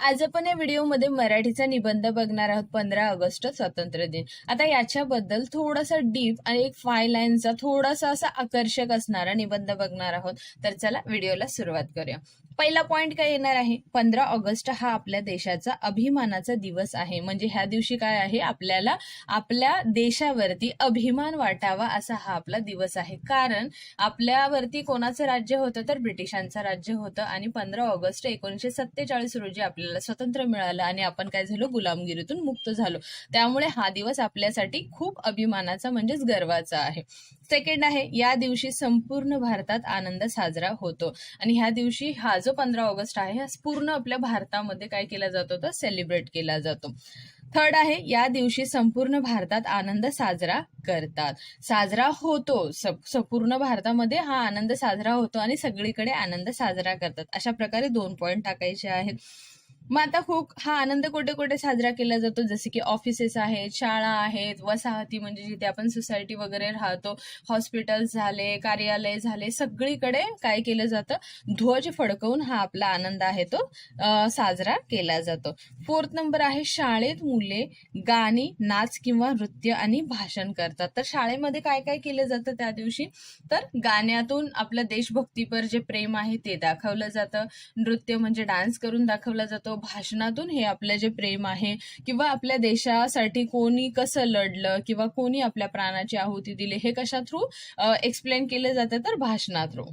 आज आपण या व्हिडिओमध्ये मराठीचा निबंध बघणार आहोत पंधरा ऑगस्ट स्वातंत्र्य दिन. आता याच्याबद्दल थोडासा डीप आणि एक फाय लाईनचा थोडासा असा आकर्षक असणारा निबंध बघणार आहोत. तर चला व्हिडिओला सुरुवात करूया. पहिला पॉइंट काय येणार आहे? पंधरा ऑगस्ट हा आपल्या देशाचा अभिमानाचा दिवस आहे. म्हणजे ह्या दिवशी काय आहे? आपल्याला आपल्या देशावरती अभिमान वाटावा असा हा आपला दिवस आहे. कारण आपल्यावरती कोणाचं राज्य होतं तर ब्रिटिशांचं राज्य होतं. आणि पंधरा ऑगस्ट एकोणीशे सत्तेचाळीस रोजी आपल्याला स्वतंत्र मिळालं आणि आपण काय झालो? गुलामगिरीतून मुक्त झालो. त्यामुळे हा दिवस आपल्यासाठी खूप अभिमानाचा म्हणजेच गर्वाचा आहे. सेकंड आहे. या दिवशी संपूर्ण भारतात आनंद साजरा होतो. आणि ह्या दिवशी हा जो पंधरा ऑगस्ट आहे हा पूर्ण आपल्या भारतामध्ये काय केला जातो? तर सेलिब्रेट केला जातो. थर्ड आहे या दिवशी संपूर्ण भारतात आनंद साजरा करतात. साजरा होतो. संपूर्ण भारतामध्ये हा आनंद साजरा होतो आणि सगळीकडे आनंद साजरा करतात. अशा प्रकारे दोन पॉईंट टाकायचे आहेत. मग आता खूप हा आनंद कुठे कुठे साजरा केला जातो? जसे की ऑफिसेस आहेत शाळा आहेत वसाहती म्हणजे जिथे आपण सोसायटी वगैरे राहतो हॉस्पिटल्स झाले कार्यालय झाले सगळीकडे काय केलं जातं? ध्वज फडकवून हा आपला आनंद आहे तो साजरा केला जातो. फोर्थ नंबर आहे शाळेत मुले गाणी नाच किंवा नृत्य आणि भाषण करतात. तर शाळेमध्ये काय काय केलं जातं त्या दिवशी? तर गाण्यातून आपलं देशभक्तीपर जे प्रेम आहे ते दाखवलं जातं. नृत्य म्हणजे डान्स करून दाखवला जातो. भाषणातून हे आपलं जे प्रेम आहे किंवा आपल्या देशासाठी कोणी कसं लढलं किंवा कोणी आपल्या प्राणाची आहुती दिली हे कशा थ्रू एक्सप्लेन केलं जातं? तर भाषणा थ्रू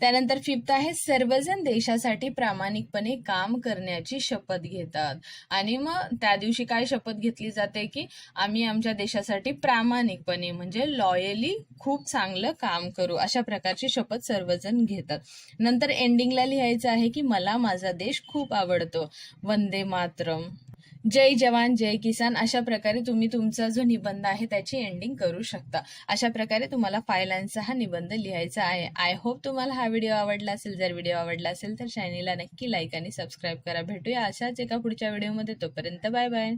त्यानंतर फिफ्थ आहे सर्वजण देशासाठी प्रामाणिकपणे काम करण्याची शपथ घेतात. आणि मग त्या दिवशी काय शपथ घेतली जाते की आम्ही आमच्या देशासाठी प्रामाणिकपणे म्हणजे लॉयली खूप चांगलं काम करू अशा प्रकारची शपथ सर्वजण घेतात. नंतर एंडिंगला लिहायचं आहे की मला माझा देश खूप आवडतो. वंदे मातरम. जय जवान जय किसान अशा प्रकारे तुम्ही तुमचा जो निबंध आहे त्याची एंडिंग करू शकता. अशा प्रकारे तुम्हाला फायलांचा हा निबंध लिहायचा आहे. आय होप तुम्हाला हा व्हिडिओ आवडला असेल. जर व्हिडिओ आवडला असेल तर चॅनेलला नक्की लाईक आणि सबस्क्राईब करा. भेटूया अशाच एका पुढच्या व्हिडिओमध्ये तोपर्यंत बाय बाय